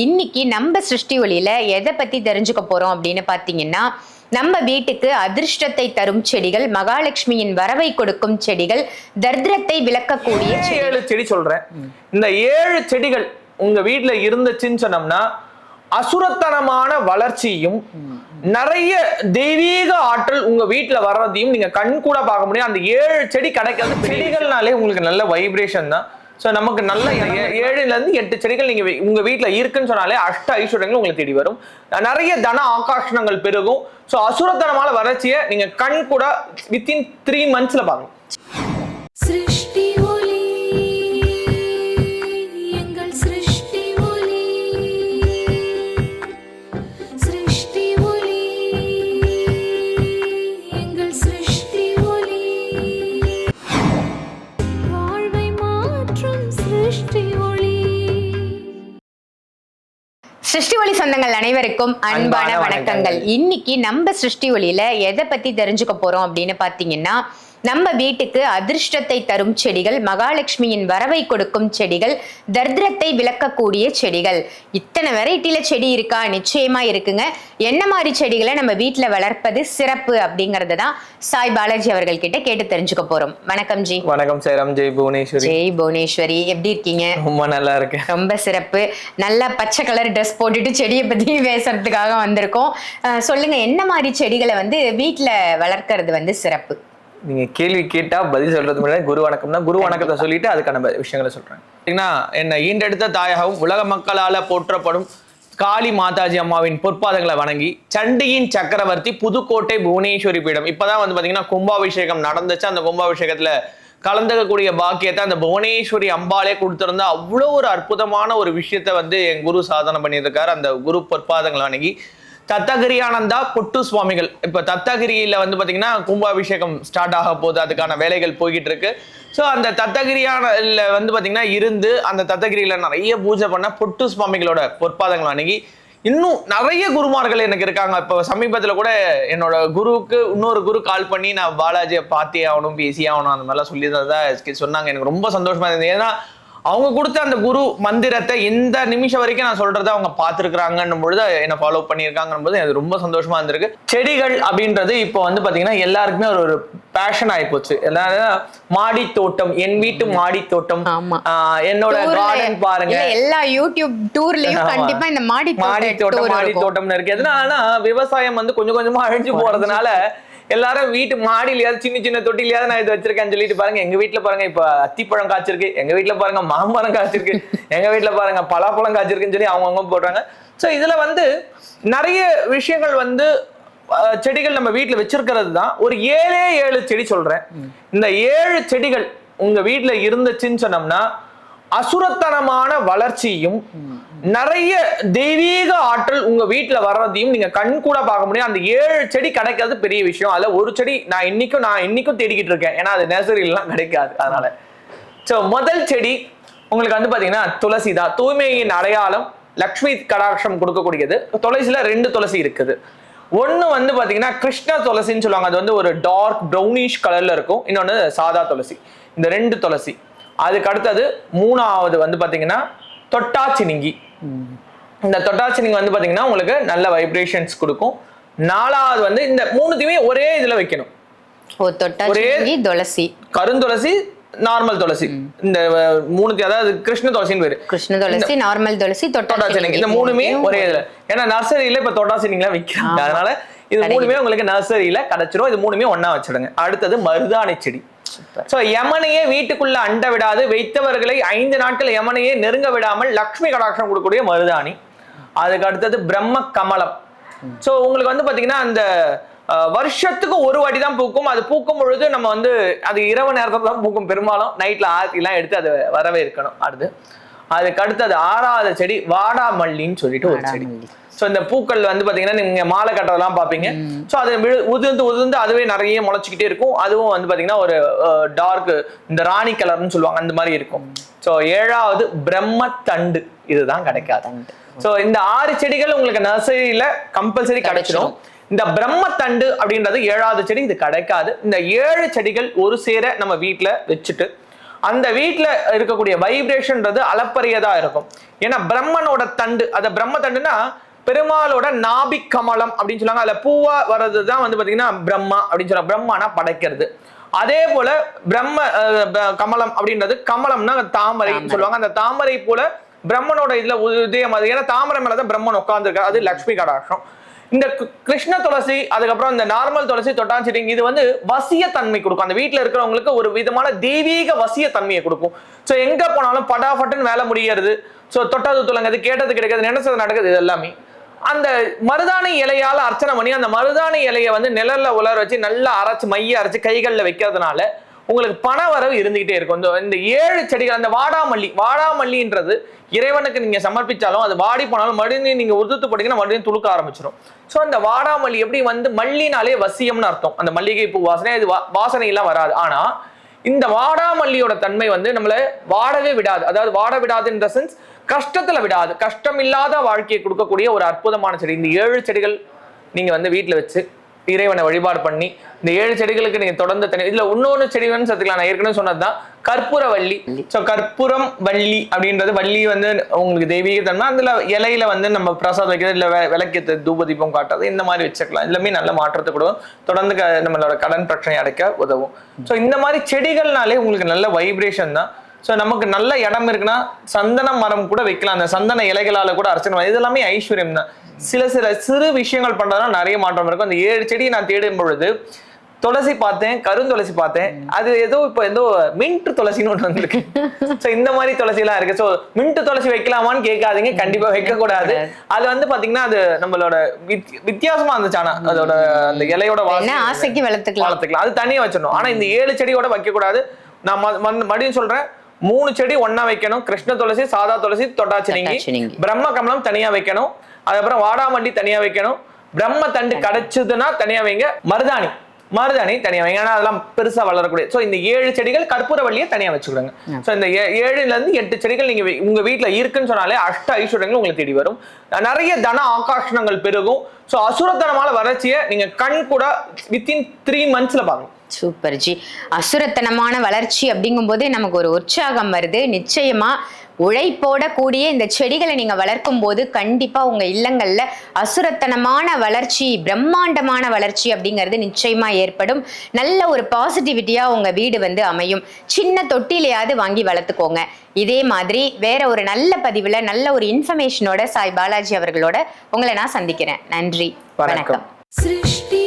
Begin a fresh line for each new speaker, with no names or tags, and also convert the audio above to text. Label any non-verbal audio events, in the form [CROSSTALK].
இன்னைக்கு நம்ம சிருஷ்டி ஒளியில எதை பத்தி தெரிஞ்சுக்க போறோம் அப்படின்னு பாத்தீங்கன்னா நம்ம வீட்டுக்கு அதிர்ஷ்டத்தை தரும் செடிகள் மகாலட்சுமியின் வரவை கொடுக்கும் செடிகள் தரித்திரத்தை விளக்கக்கூடிய
ஏழு செடி சொல்றேன். இந்த ஏழு செடிகள் உங்க வீட்ல இருந்துச்சுன்னு சொன்னோம்னா அசுரத்தனமான வளர்ச்சியும் நிறைய தெய்வீக ஆற்றல் உங்க வீட்ல வர்றதையும் நீங்க கண் கூட பார்க்க முடியும். அந்த ஏழு செடி கிடைக்கிறது செடிகள்னாலே உங்களுக்கு நல்ல வைப்ரேஷன் தான். ஸோ நமக்கு நல்ல [LAUGHS] ஏழுல இருந்து எட்டு செடிகள் நீங்க உங்க வீட்ல இருக்குன்னு சொன்னாலே அஷ்ட ஐஸ்வர்யங்கள் உங்களுக்கு தேடி வரும். நிறைய தன ஆகாஷணங்கள் பெருகும். ஸோ அசுரத்தனமான வளர்ச்சியை நீங்க கண் கூட வித்தின் த்ரீ மந்த்ஸ்ல பார்க்கலாம்.
சொந்தங்கள் அனைவருக்கும் அன்பான வணக்கங்கள். இன்னைக்கு நம்ம சிருஷ்டி ஒளியில எதை பத்தி தெரிஞ்சுக்க போறோம் அப்படின்னு பாத்தீங்கன்னா நம்ம வீட்டுக்கு அதிர்ஷ்டத்தை தரும் செடிகள் மகாலட்சுமியின் வரவை கொடுக்கும் செடிகள் தரித்திரத்தை விளக்கக்கூடிய செடிகள். இத்தனை வெரைட்டில செடி இருக்கா? நிச்சயமா இருக்குங்க. என்ன மாதிரி செடிகளை நம்ம வீட்ல வளர்ப்பது சிறப்பு அப்படிங்கறத தான் சாய் பாலாஜி அவர்கள் கிட்ட கேட்டு தெரிஞ்சுக்க போறோம். வணக்கம் ஜி.
வணக்கம் சேரம். ஜெய் புவனேஸ்வரி.
ஜெய் புவனேஸ்வரி. எப்படி இருக்கீங்க?
ரொம்ப நல்லா இருக்கேன்.
ரொம்ப சிறப்பு. நல்லா பச்சை கலர் ட்ரெஸ் போட்டுட்டு செடியை பத்தி பேசுறதுக்காக வந்திருக்கோம். சொல்லுங்க என்ன மாதிரி செடிகளை வந்து வீட்ல வளர்க்கறது வந்து சிறப்பு?
நீங்க கேள்வி கேட்டா பதில் சொல்றது முன்னாடி குரு வணக்கம் தான் குரு வணக்கத்தை சொல்லிட்டு அதுக்கான விஷயங்களை சொல்றேன் பார்த்தீங்கன்னா என்ன ஈண்டெடுத்த தாயகவும் உலக மக்களால போற்றப்படும் காளி மாதாஜி அம்மாவின் பொற்பாதங்களை வணங்கி சண்டியின் சக்கரவர்த்தி புதுக்கோட்டை புவனேஸ்வரி பீடம். இப்பதான் வந்து பாத்தீங்கன்னா கும்பாபிஷேகம் நடந்துச்சு. அந்த கும்பாபிஷேகத்துல கலந்துக்கக்கூடிய பாக்கியத்தை அந்த புவனேஸ்வரி அம்பாலே கொடுத்திருந்தா அவ்வளோ ஒரு அற்புதமான ஒரு விஷயத்தை வந்து என் குரு சாதனை பண்ணியிருக்காரு. அந்த குரு பொற்பாதங்களை வணங்கி தத்தகிரியானந்தா பொட்டு சுவாமிகள். இப்போ தத்தகிரியில் வந்து பார்த்தீங்கன்னா கும்பாபிஷேகம் ஸ்டார்ட் ஆக போகுது. அதுக்கான வேலைகள் போய்கிட்டு இருக்கு. ஸோ அந்த தத்தகிரியான வந்து பார்த்திங்கன்னா இருந்து அந்த தத்தகிரியில் நிறைய பூஜை பண்ண பொட்டு சுவாமிகளோட பொற்பாதங்கள் அணுகி இன்னும் நிறைய குருமார்கள் எனக்கு இருக்காங்க. இப்போ சமீபத்தில் கூட என்னோட குருவுக்கு இன்னொரு குரு கால் பண்ணி நான் பாலாஜியை பார்த்தே ஆகணும் பேசி ஆகணும் அந்த மாதிரிலாம் சொல்லி தான் சொன்னாங்க. எனக்கு ரொம்ப சந்தோஷமாக இருந்தது. ஏன்னா அவங்க கொடுத்த அந்த குரு மந்திரத்தை இந்த நிமிஷம் வரைக்கும் நான் சொல்றதை அவங்க பார்த்துருக்குறாங்கன்னும் பொழுது என்னை ஃபாலோ பண்ணியிருக்காங்கன்னும் போது அது ரொம்ப சந்தோஷமா இருந்திருக்கு. செடிகள் அப்படின்றது இப்போ வந்து பாத்தீங்கன்னா எல்லாருக்குமே ஒரு ஒரு பேஷன் ஆயிப்போச்சு எல்லாரும் மாடி தோட்டம் என் வீட்டு மாடி தோட்டம் என்னோட கார்டன் பாருங்க.
எல்லா யூடியூப் டூர்லயும். கண்டிப்பா இந்த மாடி
மாடி தோட்டம் மாடி. தோட்டம்னு இருக்கு. எதனாலனா விவசாயம் வந்து கொஞ்சம் கொஞ்சமா அழிஞ்சு போறதுனால எல்லாரும் வீட்டு மாடிலையாவது சின்ன சின்ன தொட்டிலையாவது நான் இது வச்சிருக்கேன்னு சொல்லிட்டு பாருங்க. எங்க வீட்டுல பாருங்க இப்ப அத்திப்பழம் காய்ச்சிருக்கு. எங்க வீட்டுல பாருங்க மாமரம் காய்ச்சிருக்கு. எங்க வீட்டுல பாருங்க பலாப்பழம் காய்ச்சிருக்குன்னு சொல்லி அவங்கவுங்க போடுறாங்க. ஸோ இதுல வந்து நிறைய விஷயங்கள் வந்து செடிகள் நம்ம வீட்டில் வச்சிருக்கிறது தான் ஒரு ஏழே ஏழு செடி சொல்றேன். இந்த ஏழு செடிகள் உங்க வீட்டில் இருந்துச்சுன்னு சொன்னோம்னா அசுரத்தனமான வளர்ச்சியும் நிறைய தெய்வீக ஆற்றல் உங்க வீட்டுல வர்றதையும் நீங்க கண் கூட பார்க்க முடியும். அந்த ஏழு செடி கிடைக்கிறது பெரிய விஷயம். அதுல ஒரு செடி நான் இன்னைக்கும் நான் இன்னைக்கும் தேடிக்கிட்டு இருக்கேன். ஏன்னா அது நர்சரிலாம் கிடைக்காது. அதனால. சோ முதல் செடி உங்களுக்கு வந்து பாத்தீங்கன்னா துளசி தான். தூய்மையின் அடையாளம் லக்ஷ்மி கடாட்சம் கொடுக்கக்கூடியது. துளசியில ரெண்டு துளசி இருக்குது. ஒன்று வந்து பாத்தீங்கன்னா கிருஷ்ண துளசின்னு சொல்லுவாங்க. அது வந்து ஒரு டார்க் ப்ரௌனிஷ் கலர்ல இருக்கும். இன்னொன்னு சாதா துளசி. இந்த ரெண்டு துளசி. அதுக்கு அடுத்தது மூணாவது வந்து பாத்தீங்கன்னா தொட்டாச்சினிங்கி இந்த தொட்டாச்சினிங்கி வந்து பாத்தீங்கன்னா உங்களுக்கு நல்ல வைப்ரேஷன்ஸ் கொடுக்கும். நாலாவது வந்து இந்த மூணுத்தையுமே ஒரே இதுல வைக்கணும். ஒரே-
துளசி.
கருந்துளசி நார்மல் துளசி. இந்த மூணுத்தி அதாவது கிருஷ்ண துளசின்னு பேரு.
கிருஷ்ண துளசி நார்மல் துளசி தொட்டா
தொட்டாசினிங்
சின்னங்கி.
இந்த மூணுமே ஒரே இதுல. ஏன்னா நர்சரியில இப்ப தொட்டாசினிங்லாம் விற்கிறாங்க. அதனால இது. மூணுமே உங்களுக்கு நர்சரியில கிடைச்சிரும். இது மூணுமே ஒண்ணா வச்சிடுங்க. அடுத்தது மருதாணி செடி. சோ யமனையே வீட்டுக்குள்ள அண்ட விடாது. வைத்தவர்களை ஐந்து நாட்கள் யமனையே நெருங்க விடாமல் லக்ஷ்மி கடாட்சம் கொடுக்கக்கூடிய மருதாணி. அதுக்கு அடுத்தது பிரம்ம கமலம். சோ உங்களுக்கு வந்து பாத்தீங்கன்னா அந்த வருஷத்துக்கு ஒரு வாட்டி தான் பூக்கும். அது பூக்கும் பொழுது நம்ம வந்து அது இரவு நேரத்துல தான் பூக்கும். பெரும்பாலும் நைட்ல ஆர்த்திலாம் எடுத்து அது வரவே இருக்கணும் அடுத்து. அதுக்கு அடுத்தது ஆறாவது செடி வாடாமல்லின்னு சொல்லிட்டு ஒரு செடி. சோ இந்த பூக்கள் வந்து பாத்தீங்கன்னா நீங்க மாலை கட்டுறதெல்லாம் பாப்பீங்க. சோ அது உதிர்ந்து உதிர்ந்து அதுவே நிறைய முளைச்சிக்கிட்டே இருக்கும். அதுவும் வந்து பாத்தீங்கன்னா ஒரு டார்க் இந்த ராணி கலர்னு சொல்லுவாங்க அந்த மாதிரி இருக்கும். சோ ஏழாவது பிரம்ம தண்டு இதுதான் கிடைக்காது. சோ இந்த ஆறு செடிகள் உங்களுக்கு நர்சரியில கம்பல்சரி கிடைச்சிடும் இந்த பிரம்ம தண்டு அப்படின்றது ஏழாவது செடி இது கிடைக்காது. இந்த ஏழு செடிகள் ஒரு சேர நம்ம வீட்ல வச்சுட்டு அந்த வீட்ல இருக்கக்கூடிய வைப்ரேஷன்ன்றது அளப்பரியதா இருக்கும். ஏன்னா பிரம்மனோட தண்டு அந்த பிரம்ம தண்டுனா பெருமாளோட நாபி கமலம் அப்படின்னு சொல்லுவாங்க. அதுல பூவா வர்றது தான் வந்து பாத்தீங்கன்னா பிரம்மா அப்படின்னு சொல்லுவாங்க. பிரம்மானா படைக்கிறது. அதே போல பிரம்ம கமலம் அப்படின்றது கமலம்னா தாமரைன்னு சொல்லுவாங்க. அந்த தாமரை போல பிரம்மனோட இதுல உதயம் அது ஏன்னா தாமரை மேலதான் பிரம்மன் உட்கார்ந்துருக்காரு. அது லக்ஷ்மி கடாட்சம். இந்த கிருஷ்ண துளசி அதுக்கப்புறம் இந்த நார்மல் துளசி தொட்டாச்சிரிங் இது வந்து வசிய தன்மை கொடுக்கும். அந்த வீட்ல இருக்கிறவங்களுக்கு ஒரு விதமான தெய்வீக வசிய தன்மையை கொடுக்கும். சோ எங்க போனாலும் படாபட்டுன்னு வேலை முடியறது. சோ தொட்டது துளங்குது கேட்டது கிடைக்கிறது நினைச்சது நடக்குது இது எல்லாமே. அந்த மருதாணி இலையால அர்ச்சனை பண்ணி அந்த மருதாணி இலையை வந்து நிழல்ல உலர வச்சு நல்லா அரைச்சு மைய அரைச்சு கைகளில் வைக்கிறதுனால உங்களுக்கு பண வரவு இருந்துகிட்டே இருக்கும். இந்த இந்த ஏழு செடிகள் அந்த வாடாமல்லி வாடாமல்லின்றது இறைவனுக்கு நீங்க சமர்ப்பிச்சாலும் அது வாடி போனாலும் மறுபடியும் நீங்க உதுத்து போட்டீங்கன்னா மறுபடியும் துளுக்க ஆரம்பிச்சிடும் ஸோ அந்த வாடாமல்லி எப்படி வந்து மல்லினாலே வசியம்னு அர்த்தம். அந்த மல்லிகை பூ வாசனை இது வா- வாசனை எல்லாம் வராது. ஆனா இந்த வாடாமல்லியோட தன்மை வந்து நம்மளை வாடவே விடாது. அதாவது வாட விடாது இந்த சென்ஸ் கஷ்டத்துல விடாது. கஷ்டம் இல்லாத வாழ்க்கையை கொடுக்கக்கூடிய ஒரு அற்புதமான செடி. இந்த ஏழு செடிகள் நீங்க வந்து வீட்டில் வச்சு இறைவனை வழிபாடு பண்ணி இந்த ஏழு செடிகளுக்கு நீங்க தொடர்ந்து தனி இதுல இன்னொன்னு செடி வேணும்னு சேர்த்துக்கலாம் நான் ஏற்கனவே சொன்னதுதான் கற்பூர வள்ளி. சோ கற்பூரம் வள்ளி அப்படின்றது வள்ளி வந்து உங்களுக்கு தெய்வீக தன்மை அதுல இலையில வந்து நம்ம பிரசாதம் வைக்கிறது இல்ல விளக்கேத்து தூப தீபம் காட்டுறது இந்த மாதிரி வச்சுக்கலாம். எல்லாமே நல்ல மாற்றத்தை கொடுக்கும். தொடர்ந்து க- நம்மளோட கடன் பிரச்சனை அடைக்க உதவும். சோ இந்த மாதிரி செடிகள்னாலே உங்களுக்கு நல்ல வைப்ரேஷன் தான். ஸோ நமக்கு நல்ல இடம் இருக்குன்னா சந்தன மரம் கூட வைக்கலாம். அந்த சந்தன இலைகளால கூட அர்ச்சனை பண்ணலாம். இது எல்லாமே ஐஸ்வர்யம் தான். சில சில சிறு விஷயங்கள் பண்றதுனால நிறைய மாற்றம் இருக்கும். அந்த ஏழு செடியை நான் தேடும் பொழுது துளசி பார்த்தேன் கருந்துளசி பார்த்தேன். அது ஏதோ இப்போ ஏதோ மின்ட் துளசின்னு ஒன்று வந்திருக்கு. [LAUGHS] ஸோ இந்த மாதிரி துளசி எல்லாம் இருக்கு. ஸோ மின்ட் துளசி வைக்கலாமான்னு கேட்காதீங்க. கண்டிப்பா வைக்க கூடாது அது வந்து பாத்தீங்கன்னா அது நம்மளோட வித்- வித்தியாசமா இருந்துச்சு. ஆனா அதோட அந்த இலையோட
ஆசைக்கு வளர்த்துக்கலாம்.
வளர்த்துக்கலாம். அது தனியா வச்சிடணும். ஆனா இந்த ஏழு செடியோட வைக்க கூடாது நான் மறுபடியும் சொல்றேன். மூணு செடி ஒண்ணா வைக்கணும். கிருஷ்ண துளசி சாதா துளசி தொட்டாச்சினிங்கி. பிரம்ம கமலம் தனியா வைக்கணும். அதுக்கப்புறம் வாடாமல்லி தனியா வைக்கணும். பிரம்ம தண்டு கிடைச்சதுன்னா தனியா வைங்க. மருதாணி. மருதாணி தனியா வைங்க. ஏன்னா அதெல்லாம் பெருசா வளரக்கூடிய சோ இந்த ஏழு செடிகள் கற்பூரவள்ளியை தனியா வச்சுக்கிடுங்க. சோ இந்த ஏ- ஏழுல இருந்து எட்டு செடிகள் நீங்க வி- உங்க வீட்ல இருக்குன்னு சொன்னாலே அஷ்ட ஐஸ்வர்யங்கள் உங்களுக்கு தேடி வரும். நிறைய தன ஆகாஷணங்கள் பெருகும். சோ அசுரத்தனமான வளர்ச்சியை நீங்க கண் கூட வித்தின் த்ரீ மந்த்ஸ்ல பார்க்கலாம்.
சூப்பர் ஜி அசுரத்தனமான வளர்ச்சி அப்படிங்கும்போதே நமக்கு ஒரு உற்சாகம் வருது. நிச்சயமா உழைப்போட கூடிய இந்த செடிகளை நீங்க வளர்க்கும் போது கண்டிப்பாக உங்கள் இல்லங்களில் அசுரத்தனமான வளர்ச்சி பிரம்மாண்டமான வளர்ச்சி அப்படிங்கிறது நிச்சயமா ஏற்படும். நல்ல ஒரு பாசிட்டிவிட்டியா உங்க வீடு வந்து அமையும். சின்ன தொட்டிலையாவது வாங்கி வளர்த்துக்கோங்க. இதே மாதிரி வேற ஒரு நல்ல பதிவுல நல்ல ஒரு இன்ஃபர்மேஷனோட சாய் பாலாஜி அவர்களோட உங்களை நான் சந்திக்கிறேன். நன்றி.
வணக்கம்.
சிருஷ்டி